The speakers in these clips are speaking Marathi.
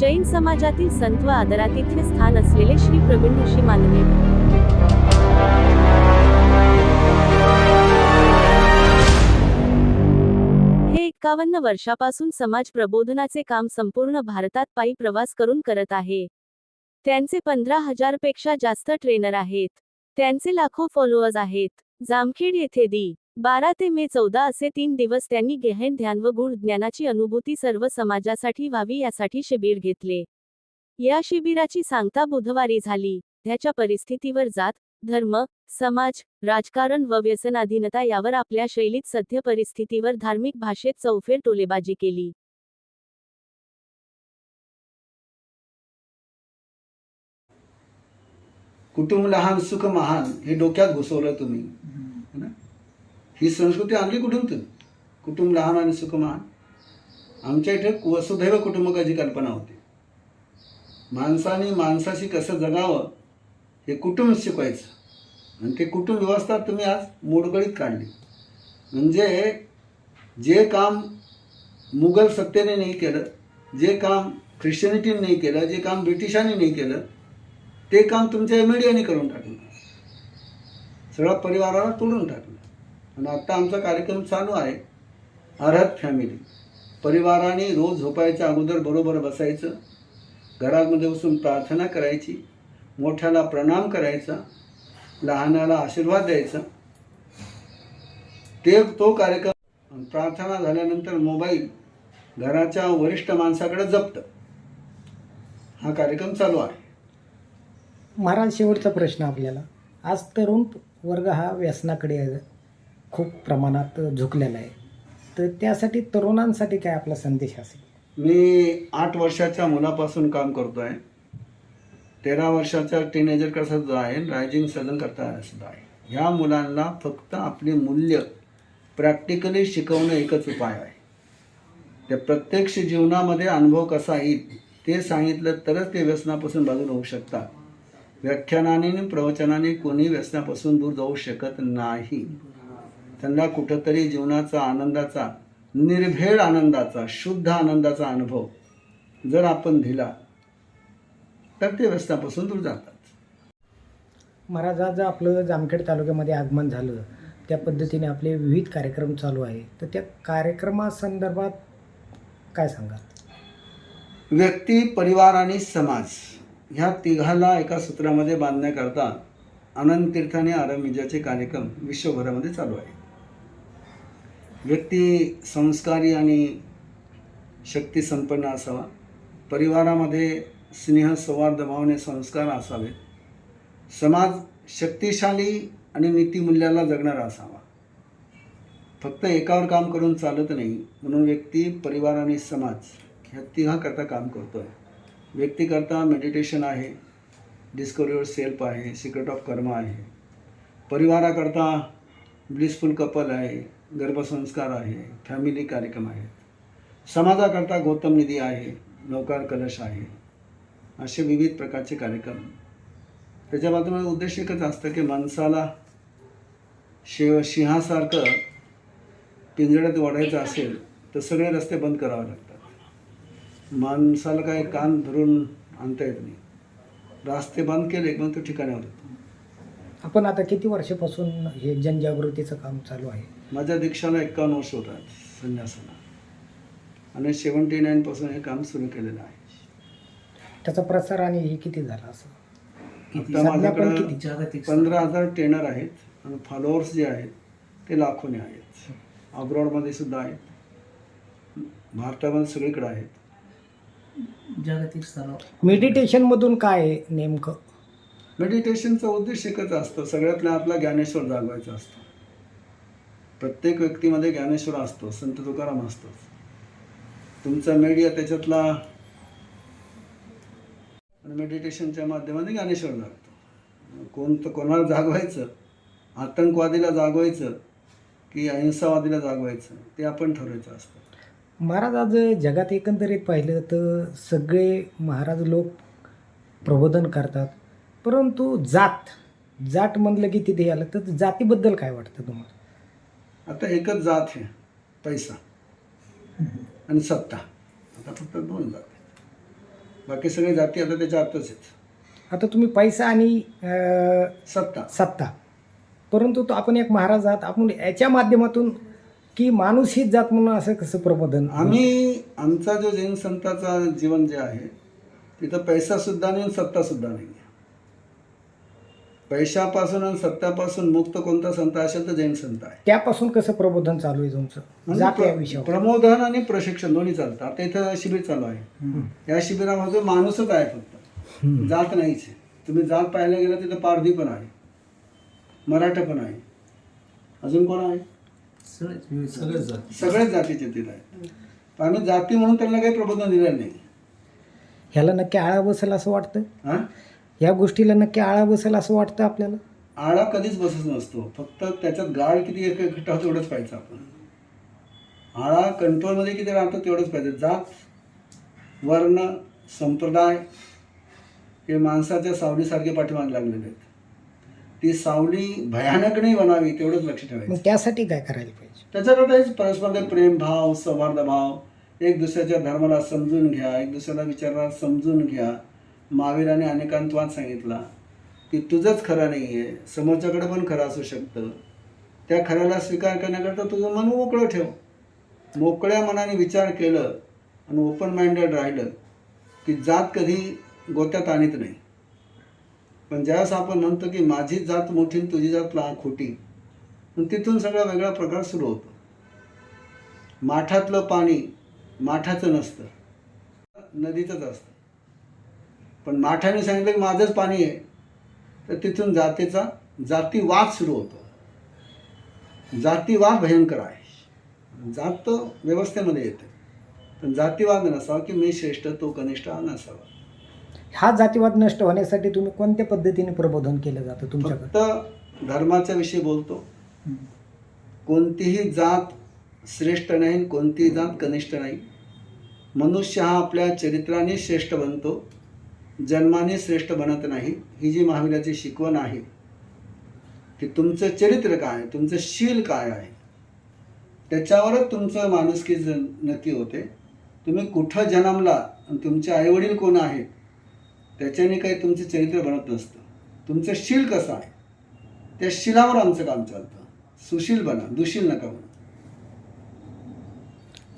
जैन समाजातील संत व आदरातिथ्य स्थान असलेले श्री प्रवीण ऋषी मानले हे एक्कावन्न वर्षापासून समाज प्रबोधनाचे काम संपूर्ण भारतात पायी प्रवास करून करत आहे. त्यांचे पंधरा हजारपेक्षा जास्त ट्रेनर आहेत. त्यांचे लाखो फॉलोअर्स आहेत. जामखेड येथे दी. बारा ते मे चौदा असे तीन दिवस त्यांनी गहन ध्यान व गुढ ज्ञानाची अनुभूती सर्व समाजासाठी व्हावी यासाठी शिबिर घेतले. या शिबिराची सांगता बुधवारी झाली. त्याच्या परिस्थितीवर जात धर्म समाज राजकारण व व्यसनाधीनता यावर आपल्या शैलीत सध्य परिस्थितीवर धार्मिक भाषेत चौफेर टोलेबाजी केली. कुटुंब लहान सुख महान हे डोक्यात घुसवलं तुम्ही. ही संस्कृती आणली कुठून तुम्ही कुटुंब लहान आणि सुखमान आमच्या इथे वसुधैव कुटुंबकाची कल्पना होती. माणसाने माणसाशी कसं जगावं हे कुटुंब शिकवायचं. आणि ते कुटुंब व्यवस्था तुम्ही आज मोडगळीत काढली. म्हणजे जे काम मुघल सत्तेने नाही केलं जे काम ख्रिश्चनिटीने नाही केलं जे काम ब्रिटिशांनी नाही केलं ते काम तुमच्या मीडियाने करून टाकलं. सगळ्या परिवाराला तोडून टाकलं. आणि आता आमचा कार्यक्रम चालू आहे. अर्हत फॅमिली परिवाराने रोज झोपायच्या अगोदर बरोबर बसायचं. घरामध्ये बसून प्रार्थना करायची. मोठ्याला प्रणाम करायचा. लहानाला आशीर्वाद द्यायचा. ते तो कार्यक्रम प्रार्थना झाल्यानंतर मोबाईल घराच्या वरिष्ठ माणसाकडे जप्त. हा कार्यक्रम चालू आहे. महाराज शेवटचा प्रश्न आपल्याला. आज तरुण वर्ग हा व्यसनाकडे खूप प्रमाणात झुकलेला आहे. तर त्यासाठी तरुणांसाठी काय आपला संदेश असेल? मी आठ वर्षाच्या मुलापासून काम करतो आहे तेरा वर्षाचा टीनेजर कसा जो आहे रायझिंग सदन करता सुद्धा आहे. ह्या मुलांना फक्त आपली मूल्य प्रॅक्टिकली शिकवणं एकच उपाय आहे. ते प्रत्यक्ष जीवनामध्ये अनुभव कसा येईल ते सांगितलं तरच ते व्यसनापासून बाजूला होऊ शकतात. व्याख्यानाने प्रवचनाने कोणी व्यसनापासून दूर जाऊ शकत नाही. त्यांना कुठंतरी जीवनाचा आनंदाचा निर्भेळ आनंदाचा शुद्ध आनंदाचा अनुभव जर आपण दिला तर ते व्यसनापासून दूर जातात. महाराज आज आपलं जामखेड तालुक्यामध्ये आगमन झालं. त्या पद्धतीने आपले विविध कार्यक्रम चालू आहे. तर त्या कार्यक्रमासंदर्भात काय सांगाल? व्यक्ती परिवार आणि समाज ह्या तिघाला एका सूत्रामध्ये बांधण्याकरता अनंत तीर्थाने आरंभिजाचे कार्यक्रम विश्वभरामध्ये चालू आहे व्यक्ती संस्कारी आणि शक्तीसंपन्न असावा. परिवारामध्ये स्नेह सौहार्द भावने संस्कार असावेत. समाज शक्तिशाली आणि नीतिमूल्याला जगणारा असावा. फक्त एकावर काम करून चालत नाही म्हणून व्यक्ती परिवार आणि समाज ह्या तिघाकरता काम करतो आहे व्यक्तीकरता मेडिटेशन आहे डिस्कवरीवर सेल्फ आहे सिक्रेट ऑफ कर्म आहे. परिवाराकरता ब्लिसफुल कपल आहे गर्भसंस्कार आहे फॅमिली कार्यक्रम आहेत समाजाकरता गौतम निधी आहे नौकार कलश आहे. असे विविध प्रकारचे कार्यक्रम. त्याच्या बाजूला उद्देश एकच असतं की माणसाला शिव सिंहासारखं पिंजऱ्यात वाढायचं असेल तर सगळे रस्ते बंद करावे लागतात. माणसाला काय कान धरून आणता येत नाही. रस्ते बंद केले मग तो ठिकाणावर येतो. आपण आता किती वर्षापासून हे जनजागृतीचं काम चालू आहे? माझ्या दीक्षाला एक्कावन्न वर्ष होतात संन्यासाला. आणि सेवन्टी नाईनपासून हे काम सुरू केलेलं आहे. त्याचा प्रसार आणि हे किती झाला असं? किती? आता माझ्याकडं पंधरा हजार ट्रेनर आहेत आणि फॉलोअर्स जे आहेत ते लाखोने आहेत. अब्रॉडमध्ये सुद्धा आहेत. भारतामध्ये सगळीकडे आहेत. जागतिक स्तरावर. मेडिटेशनमधून काय आहे नेमकं मेडिटेशनचा उद्देश एकच असतो. सगळ्यातला आपला ज्ञानेश्वर जागवायचा असतो. प्रत्येक व्यक्तीमध्ये ज्ञानेश्वर असतो संत तुकाराम असतोच तुमचा मीडिया त्याच्यातला मेडिटेशनच्या माध्यमाने ज्ञानेश्वर जागतो कोणतं कोणाला जागवायचं आतंकवादीला जागवायचं की अहिंसावादीला जागवायचं ते आपण ठरवायचं असतं. महाराज आज जगात एकंदरीत पाहिलं तर सगळे महाराज लोक प्रबोधन करतात. परंतु जात जात म्हणलं की तिथे आलं तर जातीबद्दल काय वाटतं तुम्हाला? आता एकच जात आहे पैसा. आणि सत्ता. आता फक्त दोन जात आहेत. बाकी सगळे जाती आता त्याच्या आतच आहेत. आता तुम्ही पैसा आणि सत्ता. सत्ता. परंतु तो आपण एक महाराज आहात आपण याच्या माध्यमातून की माणूस हीच जात म्हणून असं कसं प्रबोधन? आम्ही आमचा जो जैन संताचा जीवन जे आहे तिथं पैसा सुद्धा नाही आणि सत्ता सुद्धा नाही. पैशापासून आणि सत्तापासून मुक्त कोणता संत असेल तर जैन संत आहे. त्यापासून कसं प्रबोधन चालू आहे तुमचं? जात या आणि विषयावर. प्रमोदन आणि प्रशिक्षण दोन्ही चालतं आता इथं शिबिर चालू आहे. या शिबिरामध्ये माणूसच आहे फक्त. जात नाहीच आहे. तुम्ही जात पाहायला गेलं तिथं पारधी पण आहे. मराठा पण आहे. अजून कोण आहे? सगळेच सगळेच जात. सगळ्याच जातीचे तिथं आहेत. पण आम्ही जाती म्हणून त्यांना काही प्रबोधन दिलेलं नाही. ह्याला नक्की आळा बसेल असं वाटतं हां? या गोष्टीला नक्की आळा बसेल असं वाटतं आपल्याला? आळा कधीच बसत नसतो. फक्त त्याच्यात गाळ किती एक इकट्ठा होतो तेवढंच पाहिजे आपण. आळा कंट्रोलमध्ये किती राहतो तेवढंच पाहिजे. जात वर्ण संप्रदाय हे माणसाच्या सावलीसारखे पाठीमागे लागलेले आहेत. ती सावली भयानक नाही बनावी तेवढंच लक्ष ठेवायचं. त्यासाठी काय करायला पाहिजे? त्याच्याकरता हेच परस्पर प्रेम भाव सौहार्द भाव. एक दुसऱ्याच्या धर्माला समजून घ्या एक दुसऱ्याला विचाराला समजून घ्या. महावीराने अनेकांतवाद सांगितला की तुझंच खरं नाही आहे समोरच्याकडे पण खरं असू शकतं. त्या खऱ्याला स्वीकार करण्याकरता तुझं मन मोकळं ठेव. मोकळ्या मनाने विचार केलं आणि ओपन माइंडेड राहिलं की जात कधी गोत्यात आणत नाही. पण ज्यावेळेस आपण म्हणतो की माझी जात मोठी आणि तुझी जात लहान खोटी पण तिथून सगळा वेगळा प्रकार सुरू होतो. माठातलं पाणी माठाचं नसतं. नदीचंच असतं. पण माठाने सांगितलं की माझंच पाणी आहे. तर तिथून जातीचा जातीवाद सुरू होतो. जातीवाद भयंकर आहे. जात तो व्यवस्थेमध्ये येते. पण जातीवाद नसावा की मी श्रेष्ठ तो कनिष्ठ नसावा. हा जातीवाद नष्ट होण्यासाठी तुम्ही कोणत्या पद्धतीने प्रबोधन केलं जातं तुमच्याकडे? फक्त धर्माच्या विषयी बोलतो. कोणतीही जात श्रेष्ठ नाही कोणतीही जात कनिष्ठ नाही. मनुष्य हा आपल्या चरित्राने श्रेष्ठ बनतो. जन्माने श्रेष्ठ बनत नाही ही जी महावीराची शिकवण आहे की तुमचं चरित्र काय आहे तुमचं शील काय आहे त्याच्यावरच तुमचं माणुसकी ज नक्की होते. तुम्ही कुठं जन्मला आणि तुमचे आईवडील कोण आहेत त्याच्याने काही तुमचं चरित्र बनत नसतं. तुमचं शील कसं आहे त्या शिलावर आमचं काम चालतं. सुशील बना दुशील नका बना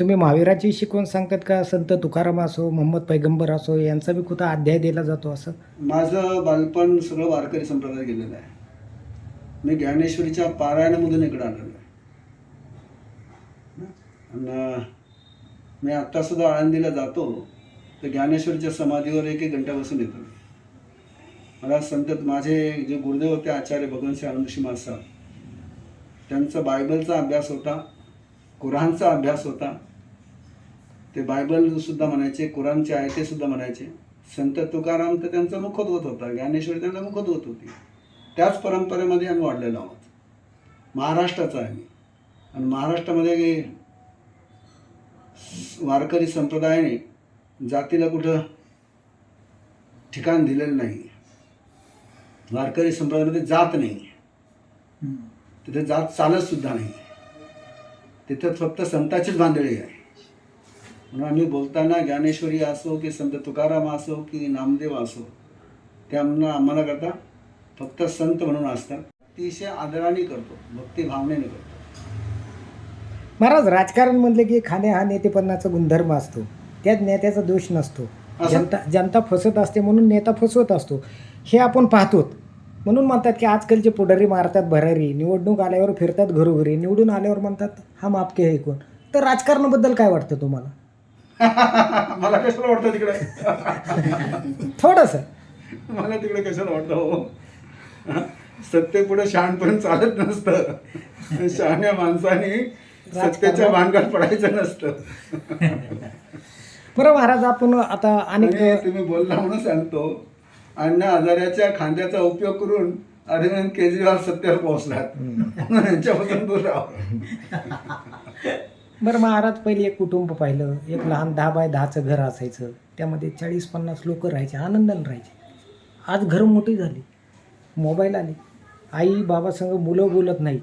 तुम्ही महावीराची शिकवण सांगतात का? संत तुकाराम असो मोहम्मद पैगंबर असो यांचा बी कुठं अध्याय दिला जातो असं? माझं बालपण सगळं वारकरी संप्रदाय गेलेलं आहे. मी ज्ञानेश्वरीच्या पारायणामधून इकडं आलेलो आहे. आणि मी आत्तासुद्धा आळंदीला जातो तर ज्ञानेश्वरीच्या समाधीवर एक एक घंटा बसून येतो मला संत माझे जे गुरुदेव होते आचार्य भगवंतसिंह आनंदशी महाराज त्यांचा बायबलचा अभ्यास होता कुराणचा अभ्यास होता ते बायबलसुद्धा म्हणायचे कुराणचे आयते सुद्धा म्हणायचे. संत तुकाराम तर त्यांचा मुखोद्वत होता ज्ञानेश्वरी त्यांचा मुखोद्वत होती. त्याच परंपरेमध्ये आम्ही वाढलेलो आहोत. महाराष्ट्राचा आहे मी. आणि महाराष्ट्रामध्ये वारकरी संप्रदायाने जातीला कुठं ठिकाण दिलेलं नाही. वारकरी संप्रदायामध्ये जात नाही. तिथे जात चालत सुद्धा नाही. तिथं फक्त संताचीच बांधळी आहे. म्हणून आम्ही बोलताना ज्ञानेश्वरी असो की संत तुकाराम असो की नामदेव असो ते आम्हाला करता फक्त संत म्हणून असतात. अतिशय आदराने करतो भक्ती भावनेने करतो. महाराज राजकारण म्हणलं की खाणे हा नेतेपणाचा गुणधर्म असतो. त्यात नेत्याचा दोष नसतो. असं? जनता जनता फसत असते म्हणून नेता फसवत असतो. हे आपण पाहतो म्हणून म्हणतात की आजकालचे पुढारी मारतात भरारी निवडणूक आल्यावर फिरतात घरोघरी निवडून आल्यावर म्हणतात हा मापके हे कोण? तर राजकारणाबद्दल काय वाटतं तुम्हाला? मला कशाला वाटतं तिकडे? थोडंसं. मला तिकडे कशाला वाटतं हो? सत्तेपुढे शहाणपण चालत नसतं. शहाण्या माणसाने सत्तेच्या भानगड पडायचं नसतं. बरं महाराज आपण आता आणि तुम्ही बोलला म्हणून सांगतो. अण्णा हजाऱ्याच्या खांद्याचा उपयोग करून अरविंद केजरीवाल सत्तेवर पोहोचलात. यांच्यापासून दूर राहा. बरं महाराज पहिले एक कुटुंब पाहिलं. एक लहान दहा बाय दहाचं घर असायचं. त्यामध्ये चाळीस पन्नास लोक राहायचे आनंदाने राहायचे. आज घरं मोठी झाली. मोबाईल आले. आई बाबासंग मुलं बोलत नाही.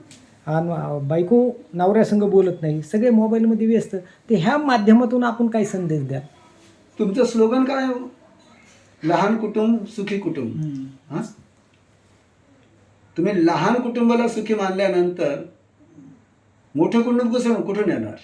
आणि बायको नवऱ्यासंग बोलत नाही. सगळे मोबाईलमध्ये व्यस्त. ते ह्या माध्यमातून आपण काय संदेश द्या तुमचं स्लोगन काय हो? लहान कुटुंब सुखी कुटुंब. हा? तुम्ही लहान कुटुंबाला सुखी मानल्यानंतर मोठं कुटुंब कसं कुठून येणार?